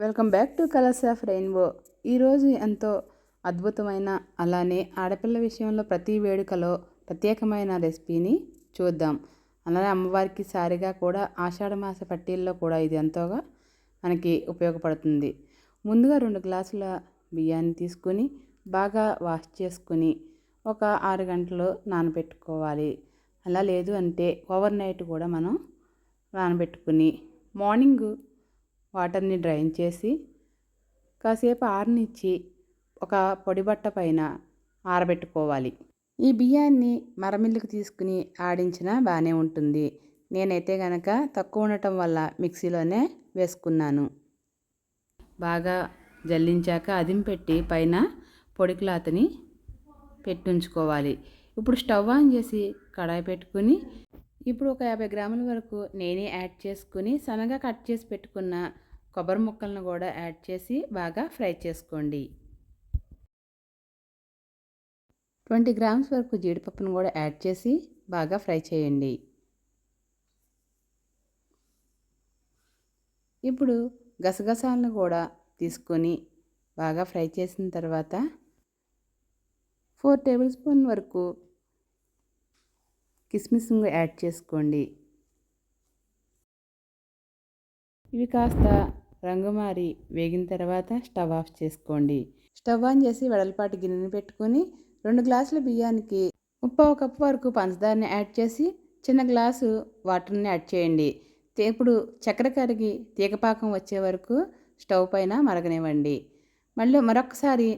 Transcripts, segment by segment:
Welcome back to colours of rainbow. ఈరోజు ఎంతో అద్భుతమైన అలానే ఆడపిల్ల విషయంలో ప్రతి వేడుకలో ప్రత్యేకమైన రెసిపీని చూద్దాం. అలానే అమ్మవారికి సారిగా కూడా ఆషాఢ మాస పట్టీల్లో కూడా ఇది ఎంతోగా మనకి ఉపయోగపడుతుంది. ముందుగా రెండు గ్లాసుల బియ్యాన్ని తీసుకొని బాగా వాష్ చేసుకుని ఒక ఆరు గంటలు నానబెట్టుకోవాలి. అలా లేదు అంటే ఓవర్ నైట్ కూడా మనం నానబెట్టుకుని మార్నింగ్ వాటర్ని డ్రైన్ చేసి కాసేపు ఆరనిచ్చి ఒక పొడి బట్ట పైన ఆరబెట్టుకోవాలి. ఈ బియ్యాన్ని మరమిల్లుకు తీసుకుని ఆడించినా బాగానే ఉంటుంది. నేనైతే గనక తక్కువ ఉండటం వల్ల మిక్సీలోనే వేసుకున్నాను. బాగా జల్లించాక అదిం పెట్టి పైన పొడి క్లాత్ని పెట్టుంచుకోవాలి. ఇప్పుడు స్టవ్ ఆన్ చేసి కడాయి పెట్టుకుని ఇప్పుడు ఒక యాభై గ్రాముల వరకు నేనే యాడ్ చేసుకుని సన్నగా కట్ చేసి పెట్టుకున్న కొబ్బరి ముక్కలను కూడా యాడ్ చేసి బాగా ఫ్రై చేసుకోండి. ట్వంటీ గ్రామ్స్ వరకు జీడిపప్పును కూడా యాడ్ చేసి బాగా ఫ్రై చేయండి. ఇప్పుడు గసగసాలను కూడా తీసుకొని బాగా ఫ్రై చేసిన తర్వాత ఫోర్ టేబుల్ స్పూన్ వరకు కిస్మిస్ యాడ్ చేసుకోండి. ఇవి కాస్త రంగు మారి వేగిన తర్వాత స్టవ్ ఆఫ్ చేసుకోండి. స్టవ్ ఆన్ చేసి వెడల్పాటి గిన్నెని పెట్టుకొని రెండు గ్లాసుల బియ్యానికి ముప్పావు కప్పు వరకు పంచదారని యాడ్ చేసి చిన్న గ్లాసు వాటర్ని యాడ్ చేయండి. ఇప్పుడు చక్కెర కరిగి తీగపాకం వచ్చే వరకు స్టవ్ పైన మరగనివ్వండి. మళ్ళీ మరొకసారి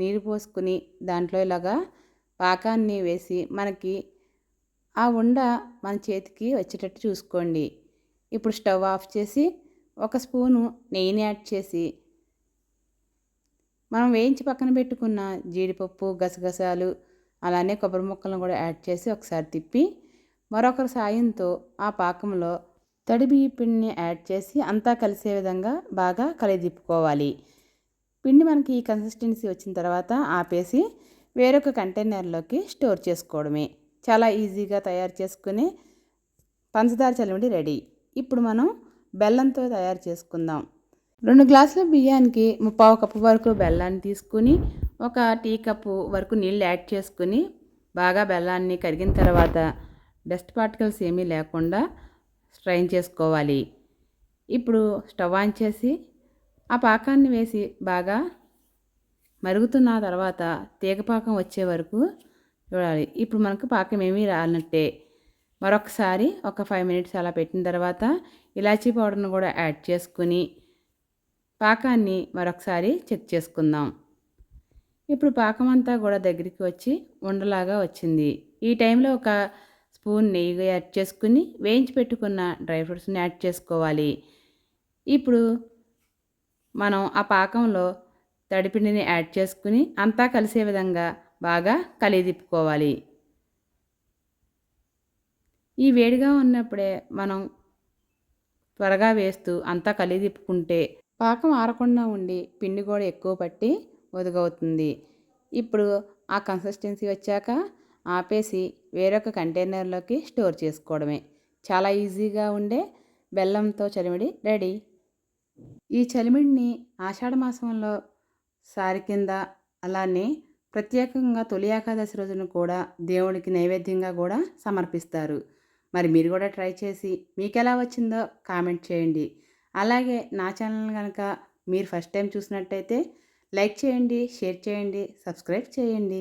నీరు పోసుకుని దాంట్లో ఇలాగా పాకాన్ని వేసి మనకి ఆ ఉండ మన చేతికి వచ్చేటట్టు చూసుకోండి. ఇప్పుడు స్టవ్ ఆఫ్ చేసి ఒక స్పూను నెయ్యిని యాడ్ చేసి మనం వేయించి పక్కన పెట్టుకున్న జీడిపప్పు గసగసాలు అలానే కొబ్బరి ముక్కలను కూడా యాడ్ చేసి ఒకసారి తిప్పి మరొకరి సాయంతో ఆ పాకంలో తడి బియ్య పిండిని యాడ్ చేసి అంతా కలిసే విధంగా బాగా కలిదిప్పుకోవాలి. పిండి మనకి ఈ కన్సిస్టెన్సీ వచ్చిన తర్వాత ఆపేసి వేరొక కంటైనర్లోకి స్టోర్ చేసుకోవడమే. చాలా ఈజీగా తయారు చేసుకుని పంచదార చలిమిడి రెడీ. ఇప్పుడు మనం బెల్లంతో తయారు చేసుకుందాం. రెండు గ్లాసుల బియ్యానికి ముప్పావు కప్పు వరకు బెల్లాన్ని తీసుకుని ఒక టీ కప్పు వరకు నీళ్ళు యాడ్ చేసుకుని బాగా బెల్లాన్ని కరిగిన తర్వాత డస్ట్ పార్టికల్స్ ఏమీ లేకుండా స్ట్రైన్ చేసుకోవాలి. ఇప్పుడు స్టవ్ ఆన్ చేసి ఆ పాకాన్ని వేసి బాగా మరుగుతున్న తర్వాత తీగపాకం వచ్చే వరకు చూడాలి. ఇప్పుడు మనకు పాకం ఏమీ రానట్టే. మరొకసారి ఒక ఫైవ్ మినిట్స్ అలా పెట్టిన తర్వాత ఇలాచీ పౌడర్ను కూడా యాడ్ చేసుకుని పాకాన్ని మరొకసారి చెక్ చేసుకుందాం. ఇప్పుడు పాకం అంతా కూడా దగ్గరికి వచ్చి ఉండలాగా వచ్చింది. ఈ టైంలో ఒక స్పూన్ నెయ్యి యాడ్ చేసుకుని వేయించి పెట్టుకున్న డ్రై ఫ్రూట్స్ని యాడ్ చేసుకోవాలి. ఇప్పుడు మనం ఆ పాకంలో తడిపిండిని యాడ్ చేసుకుని అంతా కలిసే విధంగా బాగా కలిదిప్పుకోవాలి. ఈ వేడిగా ఉన్నప్పుడే మనం త్వరగా వేస్తూ అంతా కలిదిప్పుకుంటే పాకం ఆరకుండా ఉండి పిండి కూడా ఎక్కువ పట్టి ఒదుగవుతుంది. ఇప్పుడు ఆ కన్సిస్టెన్సీ వచ్చాక ఆపేసి వేరొక కంటైనర్లోకి స్టోర్ చేసుకోవడమే. చాలా ఈజీగా ఉండే బెల్లంతో చలిమిడి రెడీ. ఈ చలిమిడిని ఆషాఢ మాసంలో సారి కింద అలానే ప్రత్యేకంగా తొలి ఏకాదశి రోజున కూడా దేవుడికి నైవేద్యంగా కూడా సమర్పిస్తారు. మరి మీరు కూడా ట్రై చేసి మీకు ఎలా వచ్చిందో కామెంట్ చేయండి. అలాగే నా ఛానల్ కనుక మీరు ఫస్ట్ టైం చూసినట్టయితే లైక్ చేయండి షేర్ చేయండి సబ్స్క్రైబ్ చేయండి.